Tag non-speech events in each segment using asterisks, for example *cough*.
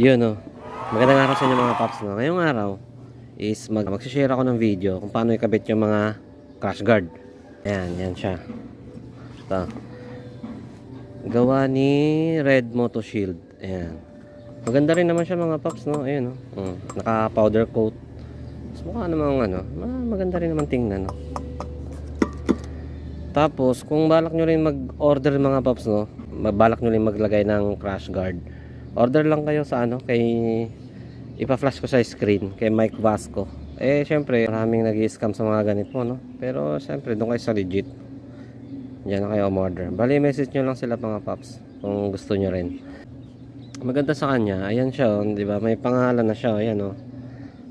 Yun oh. Magandang araw sa inyo mga paps. No? Ngayong araw is mag magsishare ako ng video kung paano ikabit yung mga crash guard. Ayan, yan siya. Ito. Gawa ni Red Moto Shield. Ayan. Maganda rin naman siya mga paps, no? Ayan, no? Mm, naka powder coat. Mas mukha namang ano, ma- maganda rin naman tingnan, no? Tapos, kung balak nyo rin mag-order mga paps, no? Balak nyo rin maglagay ng crash guard. Order lang kayo sa ano, kay ipa-flash ko sa screen, kay Mike Vasco. Eh, syempre, maraming nag scam sa mga ganito, no? Pero, syempre, doon kayo sa legit. Diyan na kayo umorder. Bali, message nyo lang sila mga paps, kung gusto nyo rin. Maganda sa kanya, ayan siya, oh, di ba? May pangalan na siya, ayan, oh.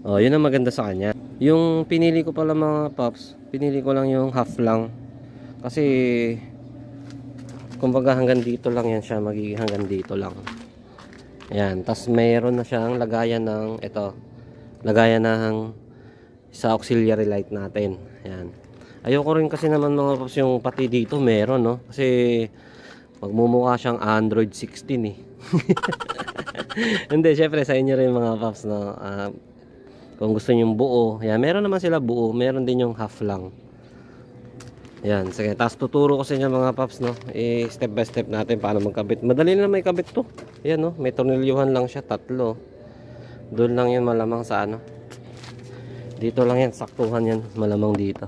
Oh, yun ang maganda sa kanya. Yung pinili ko pala mga paps, pinili ko lang yung half lang. Kasi, kumbaga hanggang dito lang yan siya, magiging hanggang dito lang. Ayan, tas mayroon na siyang lagayan ng, ito, lagayan ng sa auxiliary light natin. Ayan. Ayoko rin kasi naman mga paps yung pati dito meron, no? Kasi, magmumukha siyang Android 16 eh. *laughs* Hindi, syempre sa inyo rin mga paps, no? Ah, kung gusto niyo buo, yan, meron naman sila buo, meron din yung half lang. Yan, sige, tapos tuturo ko sa inyo mga paps, no? Eh, step by step natin paano magkabit. Madali na may kabit to. Yan, no? May tornilyuhan lang siya, tatlo. Doon lang yun malamang sa ano. Dito lang yan, saktuhan yan, malamang dito.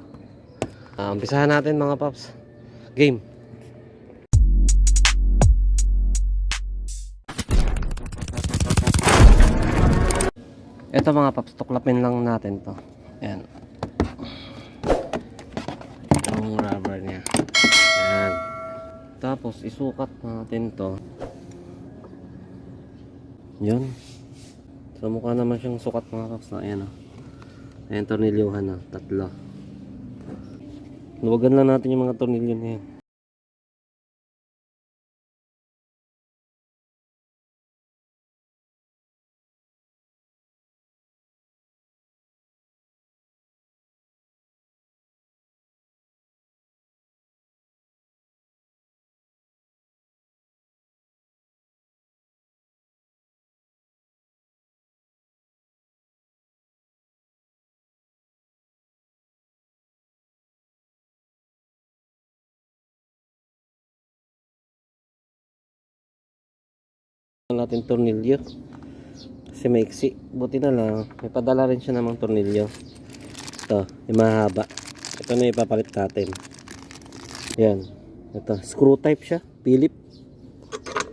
Ah, umpisahan natin mga paps. Game. Ito mga paps, tuklapin lang natin to. Ayan. Yung rubber niya. Ayan. Tapos, isukat natin to. Yun. So, mukha naman siyang sukat mga paps na. Ayan o. Ayan, tornilyuhan na. Tatlo. Luwagan lang natin yung mga tornilyo na yan. Natin tornilyo. Kasi maiksi. Buti na lang may padala rin siya namang tornilyo. Ito yung mahaba. Ito na ipapalit natin. Yan. Ito screw type siya. Philip.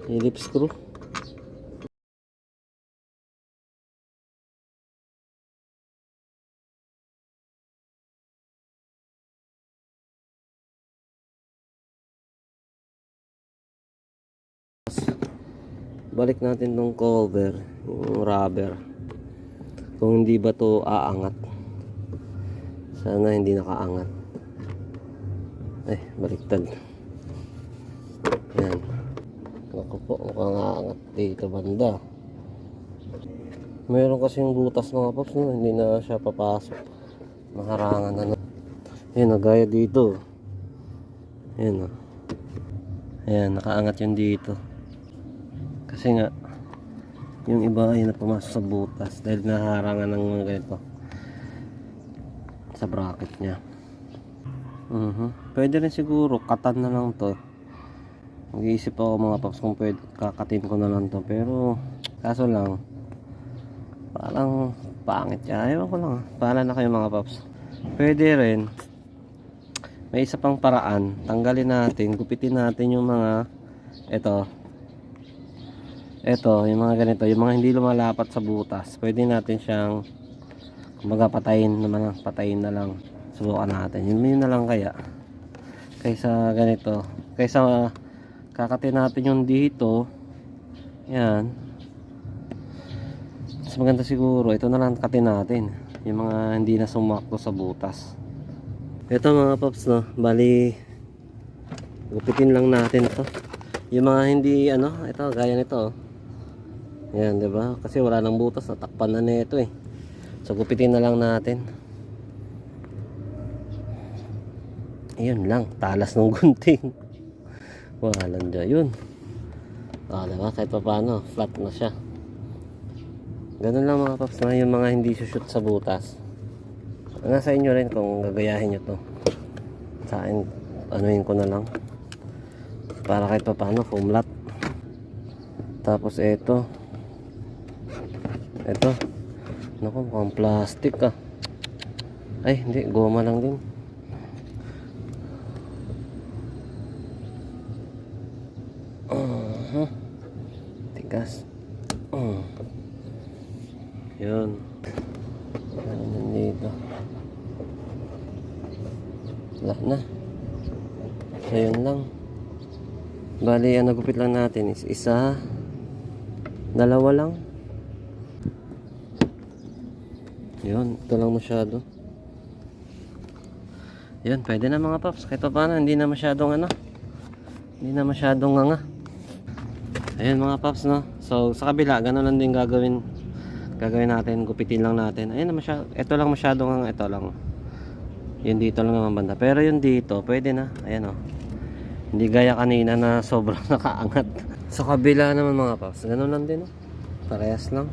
Philip screw balik natin tong cover yung rubber. Kung hindi ba to aangat? Sana hindi nakaangat. Eh baliktad. Yan. Ako po mukhang aangat dito banda. Meron kasing butas mga paps no? hindi na siya papasok. Maharangan na yan nagaya dito. Yan o Ayan, nakaangat yun dito. Kasi nga, yung iba ay napumasok sa butas dahil naharangan ng mga ganito sa bracket niya. Mhm. Pwede rin siguro, katan na lang to. Mag-iisip ako mga paps kung pwede, kakatin ko na lang to. Pero, kaso lang, parang pangit siya. Ewan ko lang. ah. Paala na kayo mga paps. Pwede rin, may isa pang paraan. Tanggalin natin, gupitin natin yung mga, ito, ito, yung mga ganito, yung mga hindi lumalapat sa butas, pwede natin siyang kumbaga patayin naman, patayin na lang. Subukan natin. Yun, yun na lang kaya. Kaysa ganito. Kaysa kakatin natin yung dito. Yan. Mas maganda siguro, ito na lang katin natin. Yung mga hindi na sumakto sa butas. Ito mga paps no, bali gupitin lang natin to. Yung mga hindi ano, ito gaya nito. oh. Yan, 'di ba? Kasi wala nang butas, natakpan na nito eh. So gupitin na lang natin. Ayun lang, talas ng *laughs* gunting. Walang dyan yun. Ah, diba? Kahit pa paano, flat na siya. Ganun lang mga paps na yung mga hindi shoot sa butas. Nasa inyo rin kung gagayahin nyo to. Sa akin, anuin ko na lang. Para kahit pa paano, fumlat. Tapos ito. Ito. Naku, mukhang plastic ah. Ay, hindi. Goma lang din. Uh-huh. Tigas. Uh. Yun. Ano nandito? Wala na. So, yun lang. Bali, ang nagupit lang natin is isa, dalawa lang. Yun, ito lang masyado. Yun, pwede na mga paps. Kahit pa paano, hindi na masyadong ano. Hindi na masyadong nga nga. Ayun mga paps, no? So, sa kabila, ganun lang din gagawin. Gagawin natin, gupitin lang natin. Ayun na masyado. Ito lang masyadong nga, ito lang. Yun dito lang naman banda. Pero yun dito, pwede na. Ayan o. Hindi gaya kanina na sobrang *laughs* nakaangat. Sa kabila naman mga paps, ganun lang din o. Parehas lang.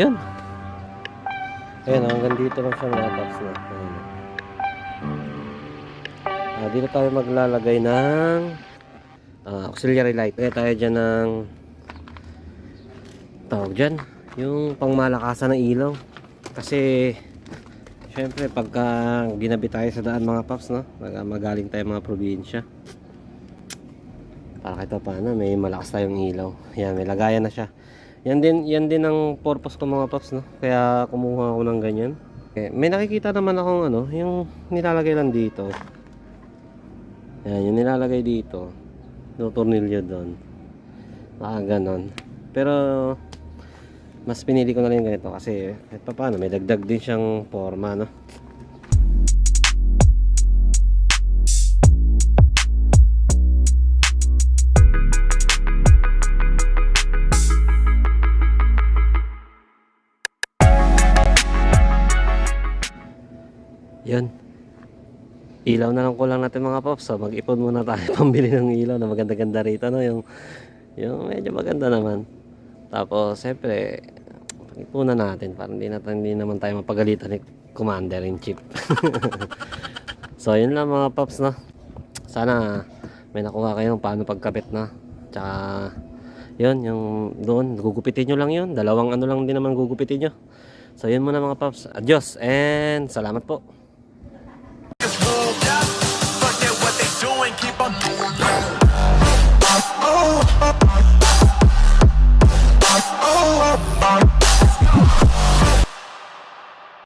Yun. Ayan, hanggang dito lang siya mga paps na. Ayan. Ah, dito tayo maglalagay ng ah, auxiliary light. Kaya tayo dyan ng tawag dyan, yung pangmalakasan ng ilaw. Kasi syempre pagka ginabi tayo sa daan mga paps, no? Mag- Magaling tayo mga probinsya. Para kahit pa paano, may malakas tayong ilaw. Yan, may lagayan na siya. Yan din, yan din ang purpose ko mga paps, no? Kaya kumuha ako ng ganyan. Eh, may nakikita naman akong ano, yung nilalagay lang dito. Yan, yung nilalagay dito. No tornilyo doon. Baka ganon. Pero, mas pinili ko na rin ganito kasi pa paano, may dagdag din siyang forma, no? Yan. Ilaw na lang kulang natin mga pops. So, mag-ipon muna tayo *laughs* pambili ng ilaw na maganda-ganda rito. No? Yung, yung medyo maganda naman. Tapos, siyempre, pag-ipunan natin para hindi, natin, hindi naman tayo mapagalitan ni Commander in Chief. *laughs* so, yun lang mga pops. No? Sana may nakuha kayo paano pagkapit na. Tsaka, yun, yung doon, gugupitin nyo lang yun. Dalawang ano lang din naman gugupitin nyo. So, yun muna mga pops. Adios and salamat po.